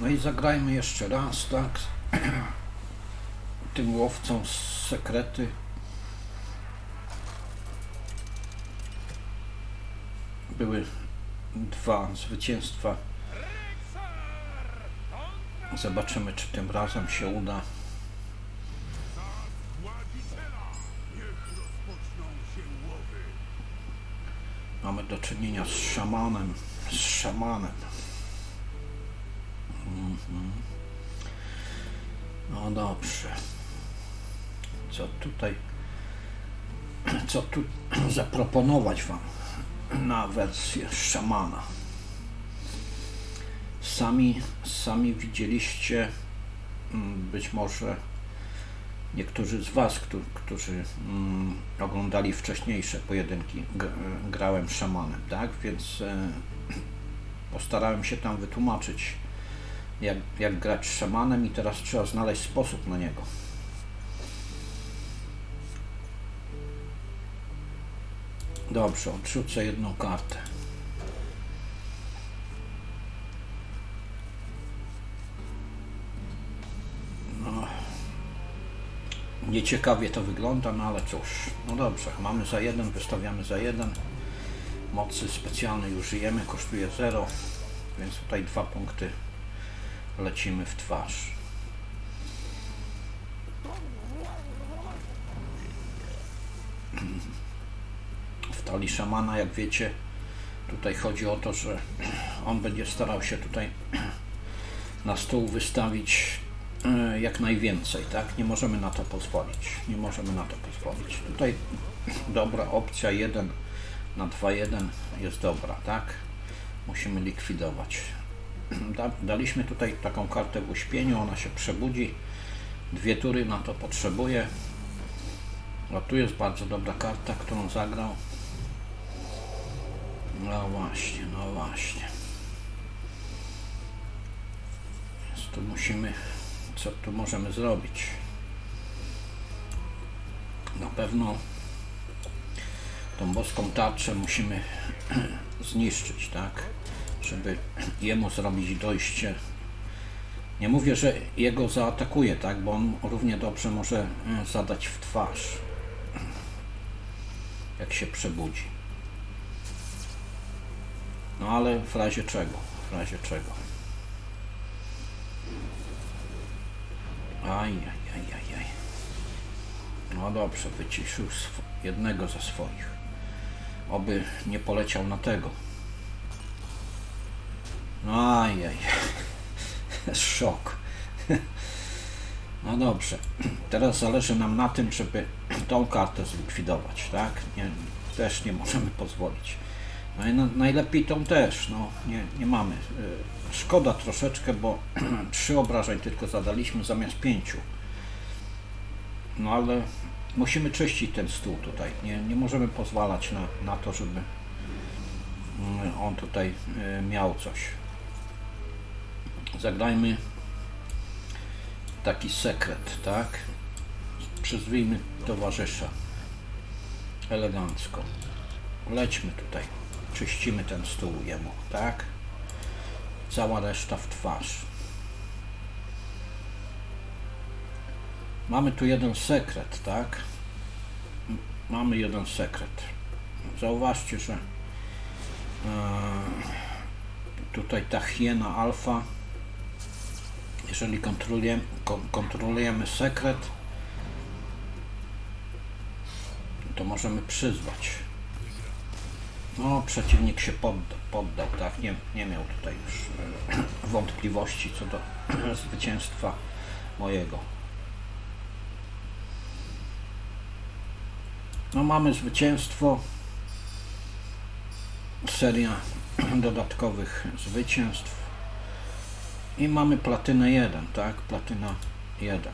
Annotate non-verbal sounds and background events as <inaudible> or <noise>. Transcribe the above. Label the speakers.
Speaker 1: No i zagrajmy jeszcze raz, tak? <clears throat> Tym łowcom z sekrety. Były dwa zwycięstwa. Zobaczymy, czy tym razem się uda. Mamy do czynienia z szamanem. Z szamanem. No dobrze. Co tutaj, co tu <clears throat> zaproponować Wam na wersję szamana? Sami, sami widzieliście, mm, być może niektórzy z Was, którzy, mm, oglądali wcześniejsze pojedynki, grałem szamanem, tak? Więc e, <clears throat> postarałem się tam wytłumaczyć, jak, jak grać szamanem i teraz trzeba znaleźć sposób na niego. Dobrze, odrzucę jedną kartę. No, nieciekawie to wygląda, no ale cóż. No dobrze, mamy za jeden, wystawiamy za jeden. Mocy specjalnej użyjemy, kosztuje 0, więc tutaj dwa punkty lecimy w twarz. W talii szamana, jak wiecie, tutaj chodzi o to, że on będzie starał się tutaj na stół wystawić e, jak najwięcej, tak? Nie możemy na to pozwolić. Nie możemy na to pozwolić. Tutaj dobra opcja 1 na 2-1 jest dobra, tak? Musimy likwidować. <clears throat> Da, daliśmy tutaj taką kartę w uśpieniu, ona się przebudzi. Dwie tury na to potrzebuje. A tu jest bardzo dobra karta, którą zagrał. No właśnie, no właśnie. Więc tu musimy, co tu możemy zrobić? Na pewno tą boską tarczę musimy <clears throat> zniszczyć, tak? Żeby jemu zrobić dojście. Nie mówię, że jego zaatakuje, tak? Bo on równie dobrze może e, zadać w twarz, jak się przebudzi. No ale w razie czego? W razie czego? Aj, aj, aj. No dobrze, wyciszył jednego ze swoich. Oby nie poleciał na tego. No aj, aj. Szok. No dobrze. Teraz zależy nam na tym, żeby tą kartę zlikwidować, tak? Nie, też nie możemy pozwolić. No i na, najlepiej tą też, no nie, nie mamy. Y, Szkoda troszeczkę, bo <clears throat> trzy obrażeń tylko zadaliśmy zamiast pięciu. No ale musimy czyścić ten stół tutaj. Nie, nie możemy pozwalać na, na to, żeby mm, on tutaj y, miał coś. Zagrajmy taki sekret, tak? Przyzwijmy towarzysza. Elegancko. Lećmy tutaj. Czyścimy ten stół jemu, tak? Cała reszta w twarz. Mamy tu jeden sekret, tak? Mamy jeden sekret. Zauważcie, że e, tutaj ta hiena alfa jeżeli kontrolujemy, kon- kontrolujemy sekret, to możemy przyzwać. No, przeciwnik się poddał, poddał tak? Nie, nie miał tutaj już e, <clears throat> wątpliwości co do <clears throat> zwycięstwa mojego. No, mamy zwycięstwo. Seria <clears throat> dodatkowych zwycięstw. I mamy platynę 1, tak? Platyna 1.